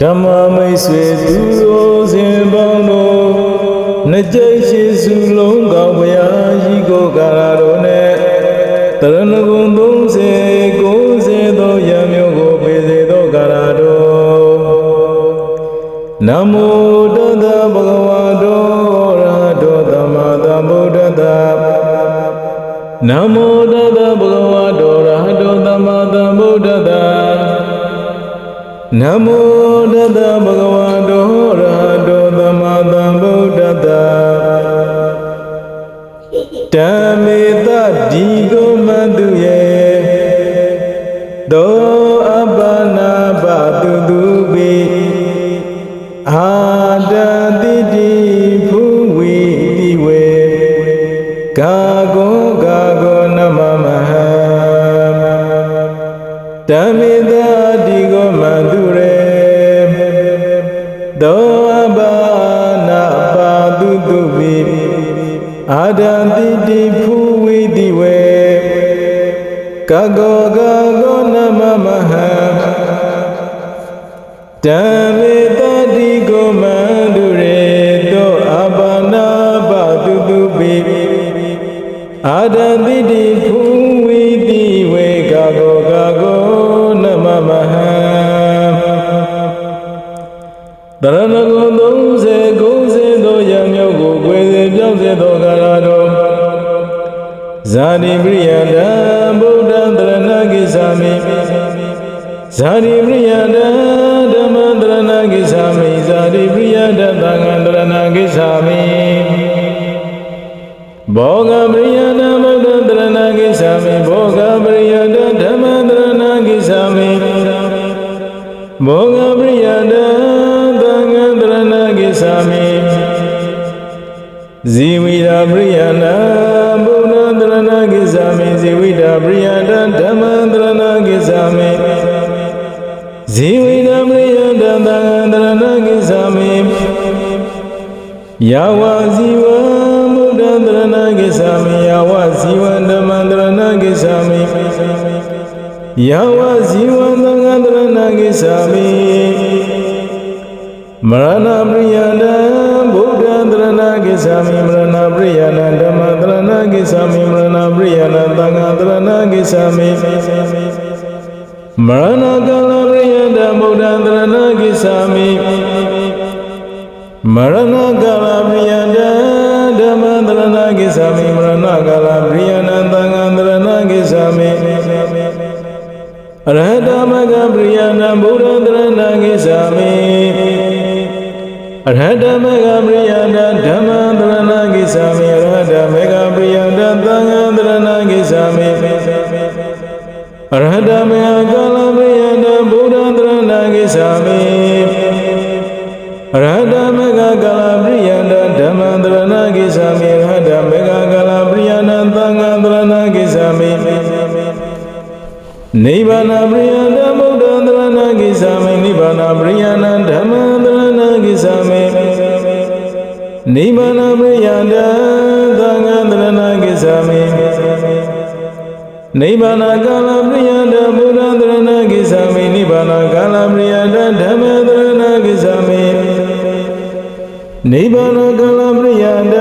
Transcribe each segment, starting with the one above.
ဓမ္မမိတ်ဆွေသူတို့စဉ်ပေါင်းတို့နှစ်ကြိတ်ရှိစုလုံးကောင်းဘုရားရှိခိုးကာရတော်နဲ့တရဏဂုံ30 90သောယံမျိုးကိုပေစေသောကာရတော်နမောတတဗုဒ္ဓဝါတောရဟတောသမ္မာသမ္ဗုဒ္ဓတ္တနမောတတဗုဒ္ဓ နမောတတဗုဒ္ဓဝါတောရဟတောသမ္မာသမ္ဗုဒ္ဓတ္တဓမ္မေတဒီကိုမတုယေသောအပ္ပနာဘတုတုပိအာဒတိတိဖူဝိတိဝေကာကောကာကော အာဒတိတိဖူဝိတိဝေကာကောကာကောနမမဟံဓမ္မေတ ဇာတိပရိယတံဗုဒ္ဓံတရဏဂိသာမိဇာတိပရိယတံဓမ္မံတရဏဂိသာမိဇာတိပရိယတံသံဃံတရဏဂိသာမိဘောဂပရိယတံဗုဒ္ဓံတရဏဂိသာမိဘောဂပရိယတံဓမ္မံတရဏဂိသာမိဘောဂပရိယတံသံဃံတရဏဂိသာမိဇီဝိရာပရိယနာဘုရား တရဏဂိသာမိဇီဝိတာပရိယတဓမ္မတရဏဂိသာမိဇီဝိတာပရိယတသံဃတရဏဂိသာမိယာဝဇီဝဘုရားတရဏဂိသာမိယာဝဇီဝဓမ္မတရဏဂိသာမိယာဝဇီဝသံဃတရဏဂိသာမိမရဏပရိယတံဗုဒ္ဓံတရဏဂိသာမိ ရဏဂိသာမိမရဏပရိယနံသံဃာတရဏဂိသာမိမရဏကာလပရိယတံဗုဒ္ဓံတရဏဂိသာမိမရဏကာလပရိယတံဓမ္မတရဏဂိသာမိမရဏကာလပရိယနံသံဃာတရဏဂိသာမိအရဟတမဂပရိယနံဗုဒ္ဓံတရဏဂိသာမိအ ရဟတမေဃပရိယတဓမ္မံတရဏဂိသာမိအရဟတမေဃပရိယတသံဃံတရဏဂိသာမိအရဟတမေဃကာလပရိယတဗုဒ္ဓံတရဏဂိသာမိအရဟတမေဃကာလပရိယတဓမ္မံတရဏဂိသာမိအရဟတမေဃကာလပရိယတသံဃံတရဏဂိသာမိနိဗ္ဗာန်ပရိယတဗုဒ္ဓံတရဏဂိသာမိနိဗ္ဗာန်ပရိယနံဓမ္မံတ နိဗ္ဗာန်ပရိယတသံဃံတရဏဂိသာမိနိဗ္ဗာန်ကာလပရိယတဗုဒ္ဓံတရဏဂိသာမိနိဗ္ဗာန်ကာလပရိယတဓမ္မံတရဏဂိသာမိနိဗ္ဗာန်ကာလပရိယတ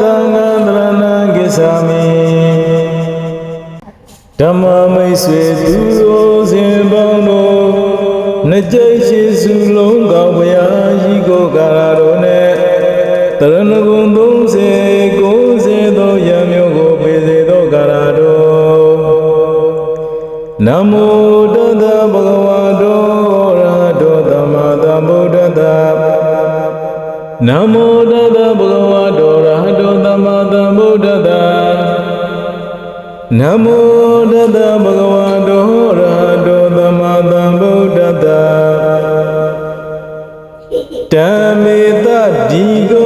သံဃံတရဏဂိသာမိဓမ္မမိတ်ဆွေသူတို့စဉ်ပေါင်းတို့နှစ်ကြိတ်ရှိစုလုံးကောင်းဘုရားရှိခိုးကာရတော်နဲ့ တရဏဂုံ30 90သောယံမျိုးကိုပေစေသောကာရတော်နမောတတဗုဒ္ဓဝါတောရဟတောသမ္မာသမ္ဗုဒ္ဓတ္တနမောတတဗုဒ္ဓဝါတောရဟတောသမ္မာသမ္ဗုဒ္ဓတ္တနမောတတဗုဒ္ဓဝါတောရဟတောသမ္မာသမ္ဗုဒ္ဓတ္တဓမ္မေတဒီကိုမတုယေ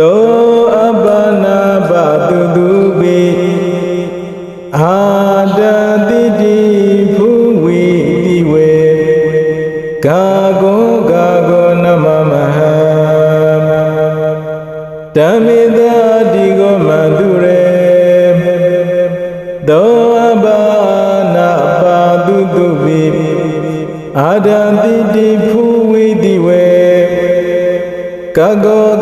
သောအပ္ပနာပတုတုပိအာဒတိတိဖူဝိတိဝေကာကောကာကောနမမဟံဓမ္မေတဒီကိုမတုရေသောအပ္ပနာပတုတုပိအာဒံတိတိဖူဝိတိဝေကကောကကော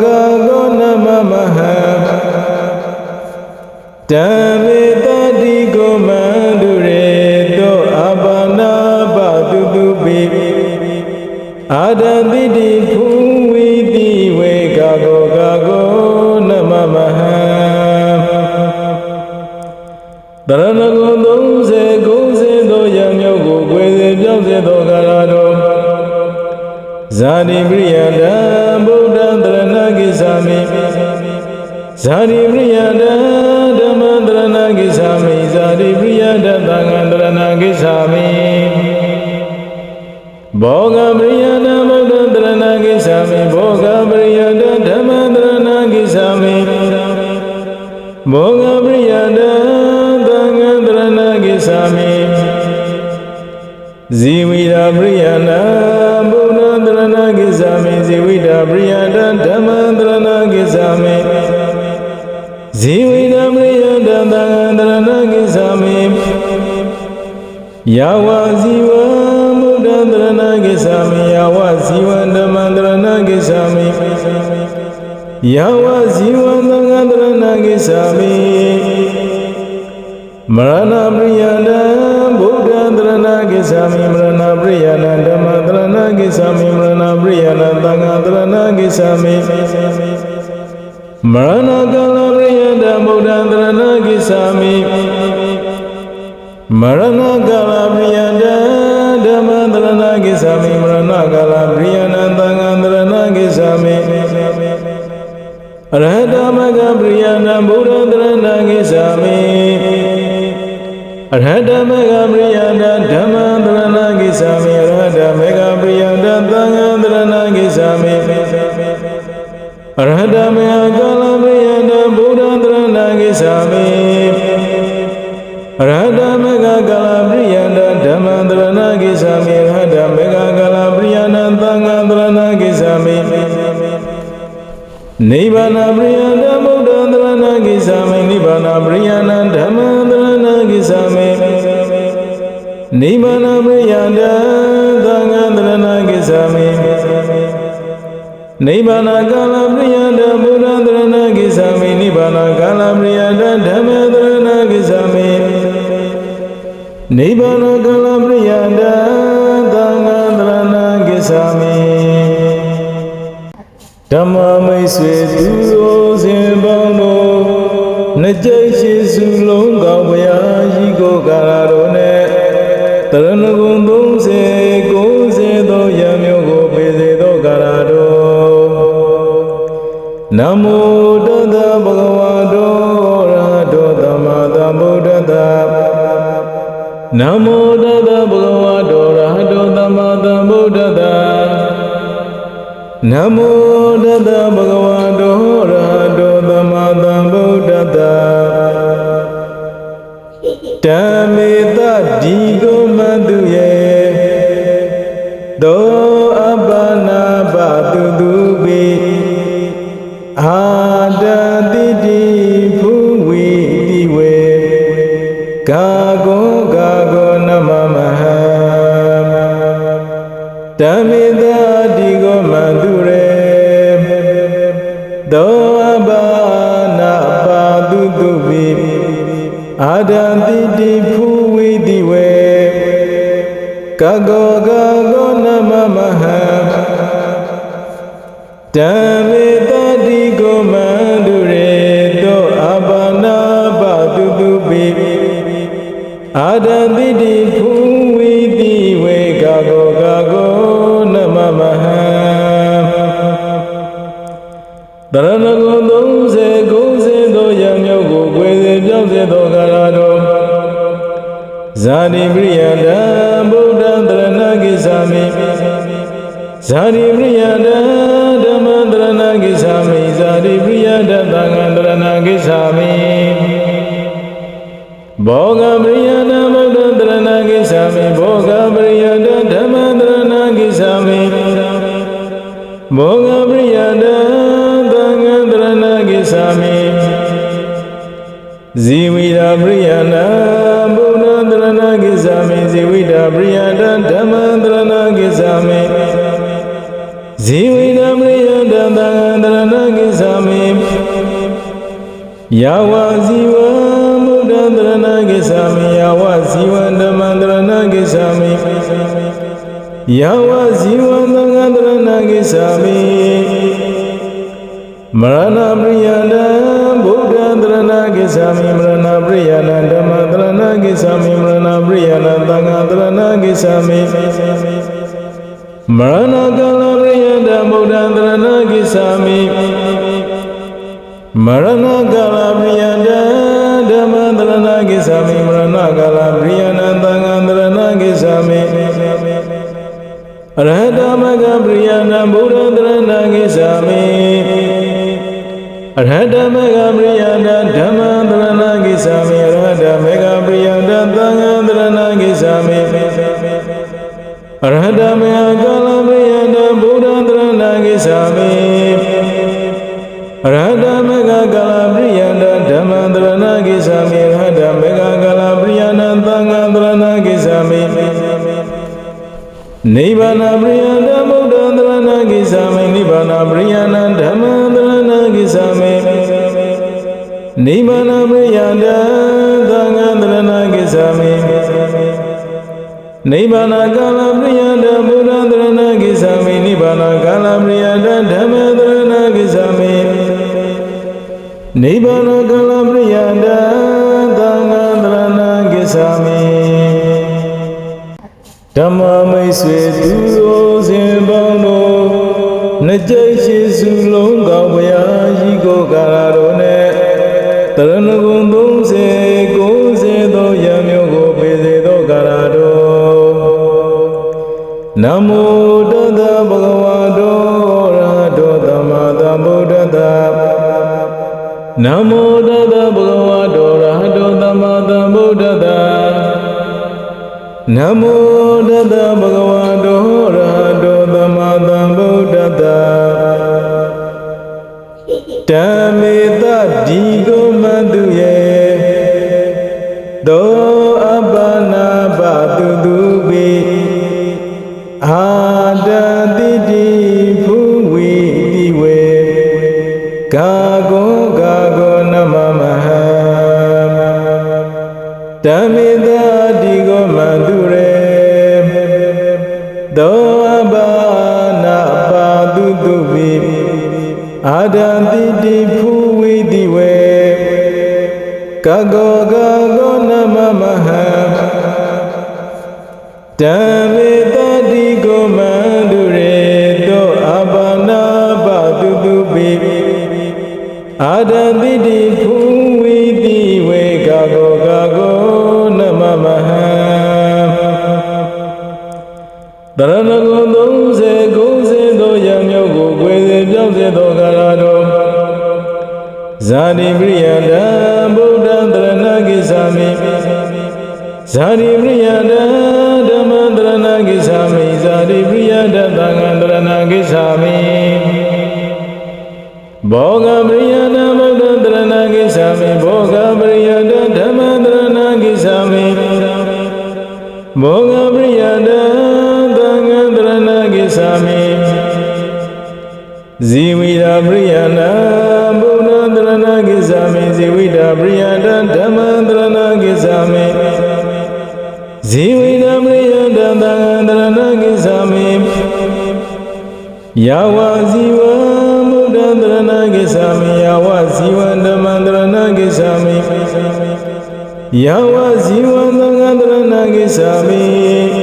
ဇီဝိရာပရိယနာဘုဒ္ဓတရဏဂိသာမိဇီဝိရာပရိယတံဓမ္မံတရဏဂိသာမိဇီဝိရာပရိယတံသံဃံတရဏဂိသာမိယာဝဇီဝဘုဒ္ဓတရဏဂိသာမိယာဝဇီဝဓမ္မံတရဏဂိသာမိယာဝဇီဝသံဃံတရဏဂိသာမိ မရဏပရိယတံဗုဒ္ဓံတရဏဂိသာမိမရဏပရိယတံဓမ္မတရဏဂိသာမိမရဏပရိယတံသံဃာတရဏဂိသာမိမရဏကာလပရိယတံဗုဒ္ဓံတရဏဂိသာမိမရဏကာလပရိယတံဓမ္မတရဏဂိသာမိမရဏကာလပရိယတံသံဃာတရဏဂိသာမိအရဟတမဂပရိယနာဘုရားတရဏဂိသာမိ အရဟတမဂပရိယနာဓမ္မတရဏဂိသာမိအရဟတမဂပရိယနာသံဃာတရဏဂိသာမိအရဟတမ နိဗ္ဗာန်ကာလပရိယတဗုဒ္ဓံတရဏဂိသာမိနိဗ္ဗာန်ကာလပရိယတဓမ္မံတရဏဂိသာမိနိဗ္ဗာန်ကာလပရိယတသံဃံတရဏဂိသာမိဓမ္မမိတ်ဆွေသူတို့စဉ်ပေါင်းတို့နှစ်ကြိတ်ရှိစုလုံးကောင်းဘုရားရှိကိုကာရတော်နဲ့တရဏဂုံ30 နမောတတဗုဒ္ဓဝါတောရဟတောသမ္မာသမ္ဗုဒ္ဓတ္တနမောတတဗုဒ္ဓဝါတောရဟတောသမ္မာသမ္ဗုဒ္ဓတ္တနမောတတဗုဒ္ဓဝါတောရဟတောသမ္မာသမ္ဗုဒ္ဓတ္တဓမ္မေတဒီကိုမတုယေသောအပ္ပနာပတုတု ဓမ္မိတတိကိုမန္တုရေသောအဘာနာပါတုတုပိအာဒံတိတိဖူဝိတိဝေကာကောကာကောနမမဟံတရဏဂုံ30 90သောယံမြောက်ကိုကိုယ်စေပြောင်းစေသောကာလတော်ဇာတိပရိယတံဗုဒ္ဓံတရဏဂိသာမိ ဇာတိပရိယတံဓမ္မံတရဏဂိသာမိဇာတိပရိယတံသံဃံတရဏဂိသာမိဘောဂပရိယနာဗုဒ္ဓတရဏဂိသာမိဘောဂပရိယတဓမ္မတရဏဂိသာမိဘောဂပရိယတသံဃံတရဏဂိသာမိဇီဝိရာပရိယနာဗုဒ္ဓတရဏဂိသာမိဇီဝိတာပရိယ ဇီဝိဓမ္မရိယတသံဃာတရဏဂိသာမိယာဝဇီဝမုဒ္ဒတရဏဂိသာမိယာဝဇီဝဓမ္မံတရဏဂိသာမိယာဝဇီဝသံဃာတရဏဂိသာမိမရဏပရိယတံဗုဒ္ဓတရဏဂိသာမိမရဏပရိယတံဓမ္မတရဏဂိသာမိမရဏပရိယတံသံဃာတရဏဂိသာမိမရဏကာလပရိယတံဗုဒ္ဓတရဏဂိသာမိမရဏကာလ ပရိယတံဓမ္မတရဏဂိသာမိမရဏကာလပရိယတံသံဃာတရ နမောတတဗုဒ္ဓဝါတောရဟတောသမ္မာသမ္ဗုဒ္ဓတ္တနမောတတဗုဒ္ဓဝါတောရဟတောသမ္မာသမ္ဗုဒ္ဓတ္တနမောတတဗုဒ္ဓဝါတောရဟတောသမ္မာသမ္ဗုဒ္ဓတ္တဓမ္မေတဒီကို အာဒံတိတိဖူဝိတိဝေကကောကကောနမမဟံဓမ္မေတတိကိုမန္တုရေတောအပါနာပတုတုပိအာဒံတိတိဖူဝိတိဝေကကောကကောနမမဟံတရဏ ဇာတိပရိယတံဗုဒ္ဓံတရဏဂိသာမိဇာတိပရိယတံဓမ္မံတရဏဂိသာမိဇာတိပရိယတံသံဃံတရဏဂိသာမိဘောဂပရိယတံဗုဒ္ဓံတရဏဂိသာမိဘောဂပရိယတံဓမ္မံတရဏဂိသာမိဘောဂပရိယတံသံဃံတရဏဂိသာမိဇီဝိတာပရိယနာ ပရိယတံဓမ္မံတရဏဂိသာမိဇီဝိတာပရိယတံသံဃံတရဏဂိသာမိယာဝဇီဝဘုရားတရဏဂိသာမိယာဝဇီဝဓမ္မံတရဏဂိသာမိယာဝဇီဝသံဃံတရဏဂိသာမိ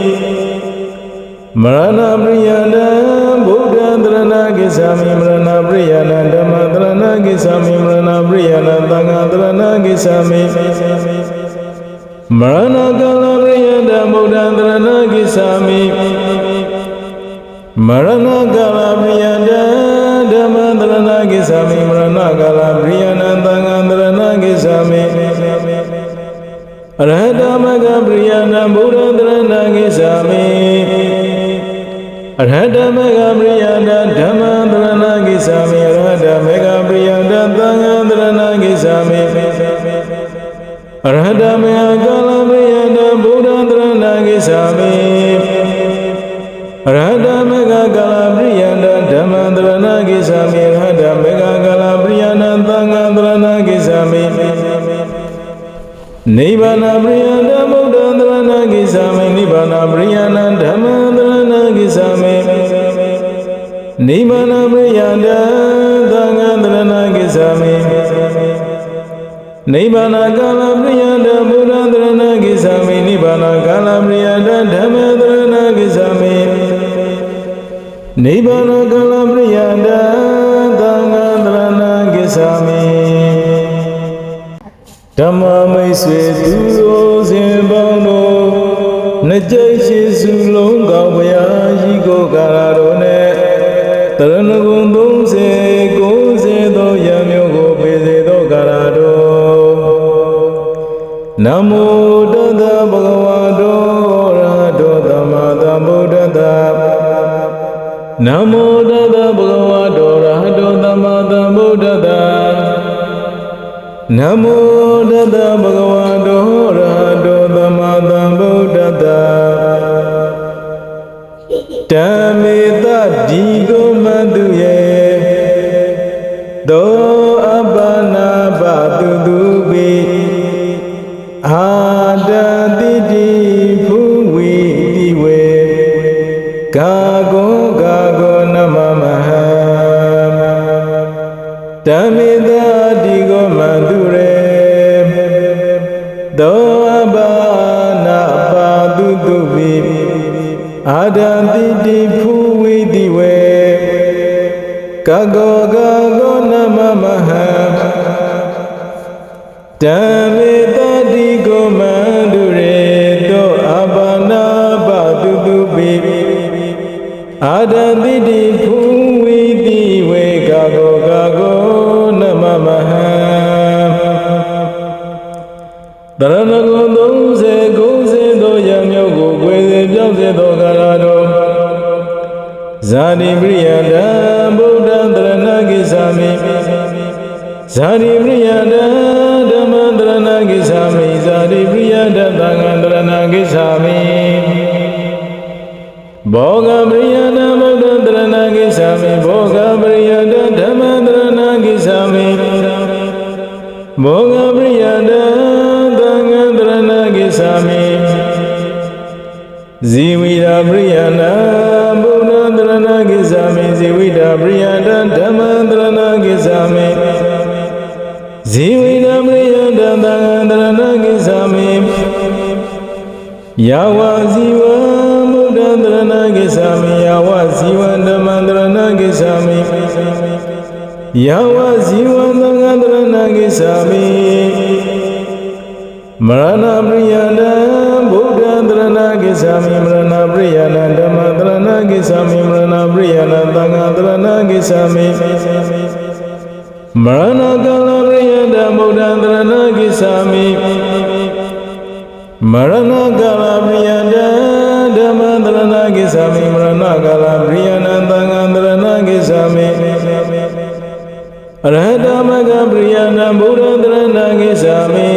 မရဏပရိယတံဗုဒ္ဓံတရဏဂိသာမိမရဏပရိယတံဓမ္မတရဏဂိသာမိမရဏပရိယတံသံဃာတရဏဂိသာမိမရဏကာလပရိယတံဗုဒ္ဓံတရဏဂိသာမိမရဏကာလပ လပရိယန္တဗုဒ္ဓံတရဏဂိသာမိနိဗ္ဗာနကာလပရိယန္တဓမ္မံတရဏဂိသာမိနိဗ္ဗာန မောတတဗုဒ္ဓဝါတောရဟတောသမ္မာသမ္ဗုဒ္ဓတ္တနမောတတဗုဒ္ဓဝါတောရဟတောသမ္မာသမ္ဗုဒ္ဓတ္တနမောတတဗုဒ္ဓဝါတောရဟတောသမ္မာသမ္ဗုဒ္ဓတ္တဓမ္မေတဒီကိုမတုယေသော အာဒံတိတိဖူဝိတိဝေကကောကကောနမမဟံဓမ္မေတတိကိုမန္တုရေတောအဘာနာပတုတုပိအာဒံတိတိဖူဝိတိဝေကကောကကောနမမဟံတရဏဂုံ ဇာတိပရိယတံဗုဒ္ဓံတရဏဂိသာမိဇာတိပရိယတံ ဝဇီဝံဘုဒ္ဓံတရဏဂိသာမိယာဝဇီဝံဓမ္မံတရဏဂိသာမိယာဝဇီဝံသံဃံတရဏဂိသာမိမရဏပရိယတံဗုဒ္ဓံတရဏဂိသာမိမရဏပရိယတံဓမ္မတရဏဂိသာမိမရဏပရိယတံသံဃာတရဏဂိသာမိမရဏကာလပရိယတံဗုဒ္ဓံတရဏဂိသာမိ မရဏကာလပရိယတံဓမ္မတရဏဂိသာမိမရဏကာလပရိယတံသံဃာတရဏဂိသာမိအရဟတမဂပရိယနာဘုရားတရဏဂိသာမိ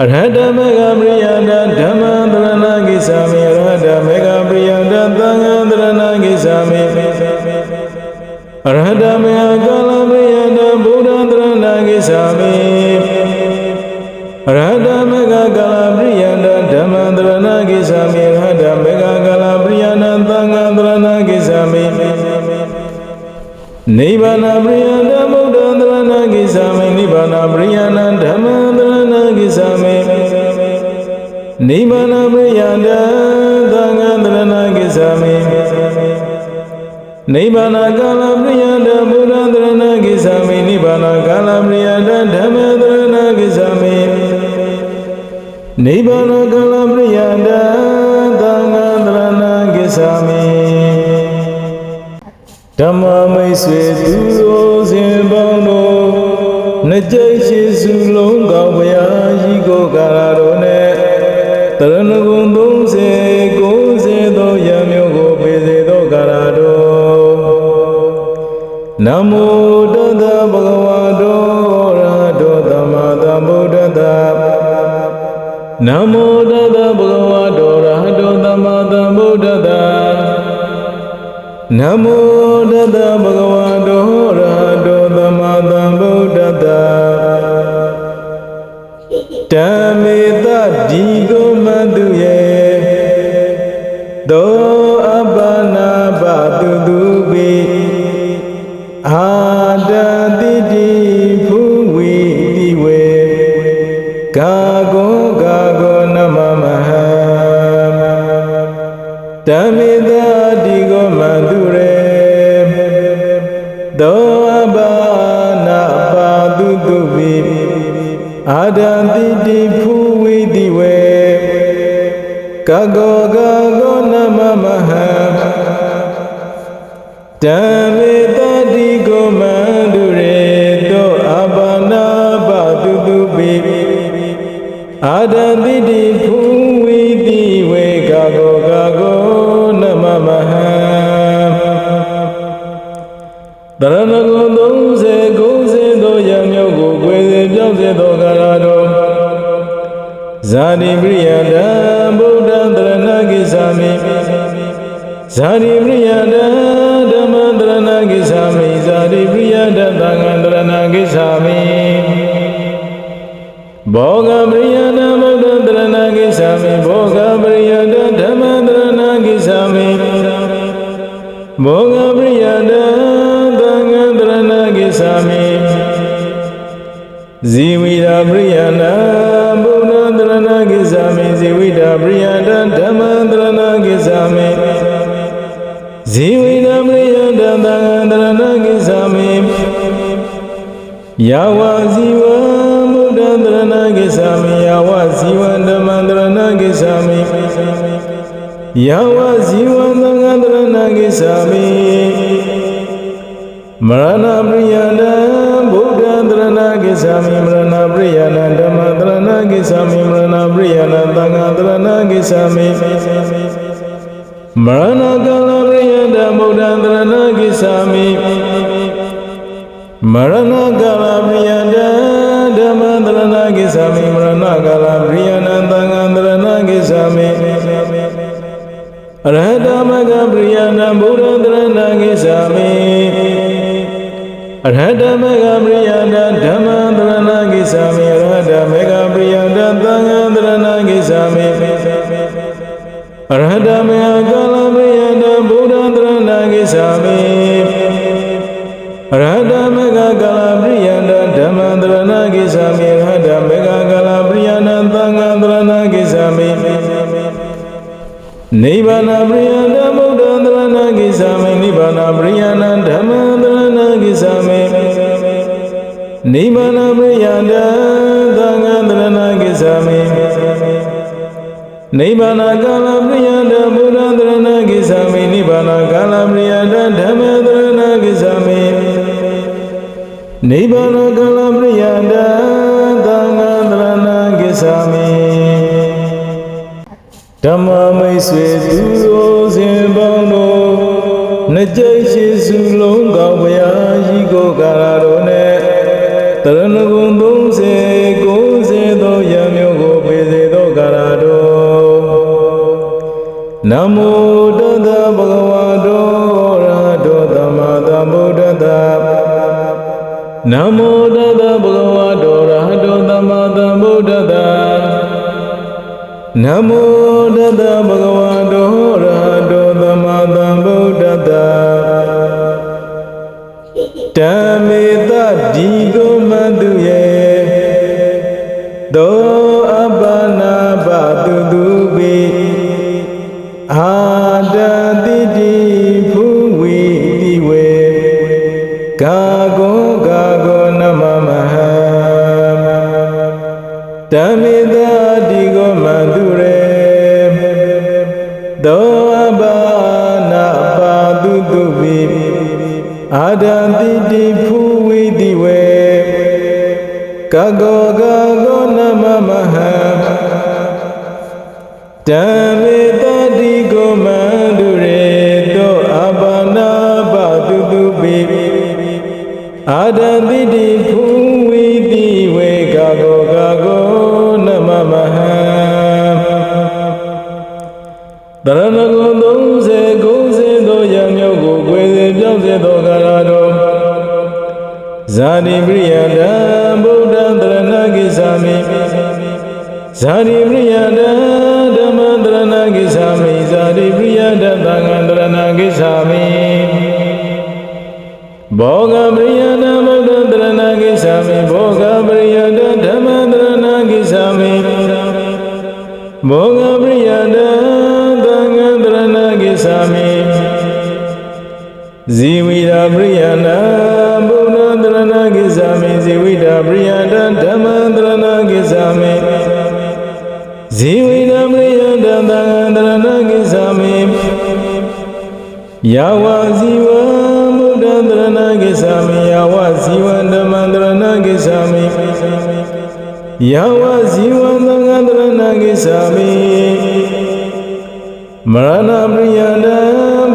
အရဟတမေဃပရိယတဓမ္မံတရဏဂိသာမိအရဟတမေဃပရိယတသံဃံတရဏဂိသာမိအရဟတမေဃကာ တရဏဂုံ30 90သောရမျိုးကိုပေစေသောကာရတော်နမောတတဗုဒ္ဓဝါတောရဟတောသမ္မာသမ္ဗုဒ္ဓတ္တနမောတတဗုဒ္ဓဝါတောရဟတောသမ္မာသမသမ္ဗုဒ္ဓတ္တနမောတတ္တဗုဒ္ဓဝါတောရဟတောသမ္မာသမ္ဗုဒ္ဓတ္တဓမ္မေတဒီကိုမတု အာဒတိတိဖူဝိတိဝေကကောကကောနမမဟံဓမ္မေတတိကိုမန္တုရေတောအပါနာပတုတုပိအာဒတိတိ တိပရိယတံဗုဒ္ဓံတရဏဂိသာမိဇာတိပရိယတံဓမ္မံတရဏဂိသာမိဇာတိပရိယတံသံဃံတရဏဂိသာမိဘောဂပရိယတံဗုဒ္ဓံတရဏဂိသာမိဘောဂပရိယတံဓမ္မံတရဏဂိသာမိဘောဂပရိယတံသံဃံတရဏဂိသာမိဇီဝိတာပရိယနာ ဇီဝိတာပရိယတံသံဃံတရဏဂိသာမိယာဝဇီဝံဘုဒ္ဓတရဏဂိသာမိယာဝဇီဝံဓမ္မံတရဏဂိသာ မိယာဝဇီဝံသံဃံတရဏဂိသာမိမရဏပရိယတံဗုဒ္ဓံတရဏဂိသာမိမရဏပရိယတံဓမ္မံတရဏဂိသာမိမရဏပရိယတံသံဃံတရဏဂိသာမိမရဏကာလပရိယတံဗုဒ္ဓံတရဏဂိသာမိမရဏကာလပရိယတံဓမ္မံတရဏဂိသာမိမရဏကာလပရိယတံသံဃံတရဏဂိသာမိအရဟတမဂပရိယနာဘုရားတရဏဂိသာမိအရဟတမဂပရိယနာဓမ္မတရဏဂိသာမိအရဟတမဂပရိယနာသံဃာတရဏဂိသာမိအရဟတမ နိဗ္ဗာန်ပရိယတသံဃံတရဏဂိသာမိနိဗ္ဗာန်ကာလပရိယတဗုဒ္ဓံတရဏဂိသာမိနိဗ္ဗာန်ကာလပရိယတဓမ္မံတရဏဂိသာမိနိဗ္ဗာန်ကာလပရိယတသံဃံတရဏဂိသာမိဓမ္မမိတ်ဆွေသူတို့စဉ်ပေါင်းတို့နှစ်ကြိတ်ရှိစုလုံးကောင်းဘုရားရှိကိုကာရတော်နဲ့ တရဏဂုံ30 90သောယံမျိုးကိုပေစေသောကာရတော်နမောတတဗုဒ္ဓဝါတောရဟတောသမ္မာသမ္ဗုဒ္ဓတ္တနမောတတဗုဒ္ဓဝါတောရဟတောသမ္မာသမ္ဗုဒ္ဓတ္တနမောတတဗုဒ္ဓဝါတောရဟတောသမ္မာသမ္ဗုဒ္ဓတ္တဓမ္အာဒံတိတိဖူဝိတိဝေကကောကကောနမမဟံဓမ္မေတတိကိုမတုရေသောအဘာနာပါတုတုပိအာဒံတိတိဖူဝိတိဝေကာကောကာကောနမမဟံတရဏဂုံ ဇာတိပရိယတံဗုဒ္ဓံတရဏဂိသာမိဇာတိပရိယတံဓမ္မံတရဏဂိသာမိဇာတိပရိယတံသံဃံတရဏဂိသာမိဘောဂပရိယတံဗုဒ္ဓံတရဏဂိသာမိဘောဂပရိယတံဓမ္မံတရဏဂိသာမိဘောဂပရိယတံသံဃံတရဏဂိသာမိဇီဝိရာပရိယ ဇီဝိတာပရိယတံသံဃံတရဏဂိသာမိယာဝဇီဝဘုရားတရဏဂိသာမိယာဝဇီဝဓမ္မံတရဏဂိသာမိယာဝဇီဝသံဃံတရဏဂိသာမိမရဏပရိယတံ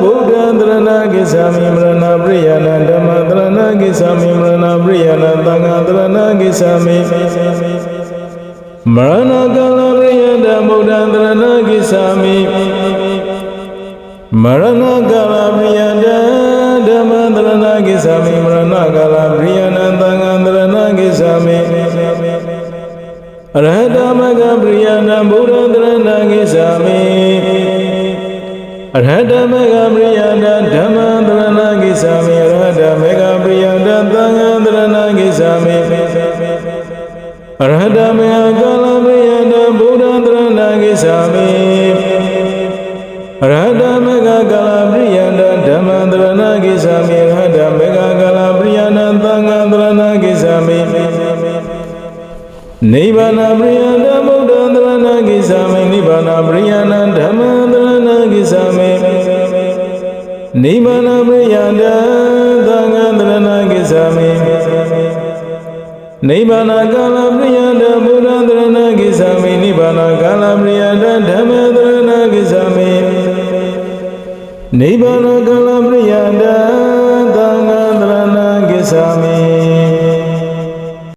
ဗုဒ္ဓံတရဏဂိသာမိမရဏပရိယတံဓမ္မံတရဏဂိသာမိမရဏပရိယတံသံဃံတရဏဂိသာမိ မရဏကာလပရိယတံဗုဒ္ဓံတရဏဂိသာမိမရဏကာလပရိယတံဓမ္မံတရဏဂိသာမိမရဏကာလပရိယတံသံဃံတရဏဂိသာမိအရဟတမဂပရိယနာဘုရားတရဏဂိသာမိအရဟတမေဃပရိယတဓ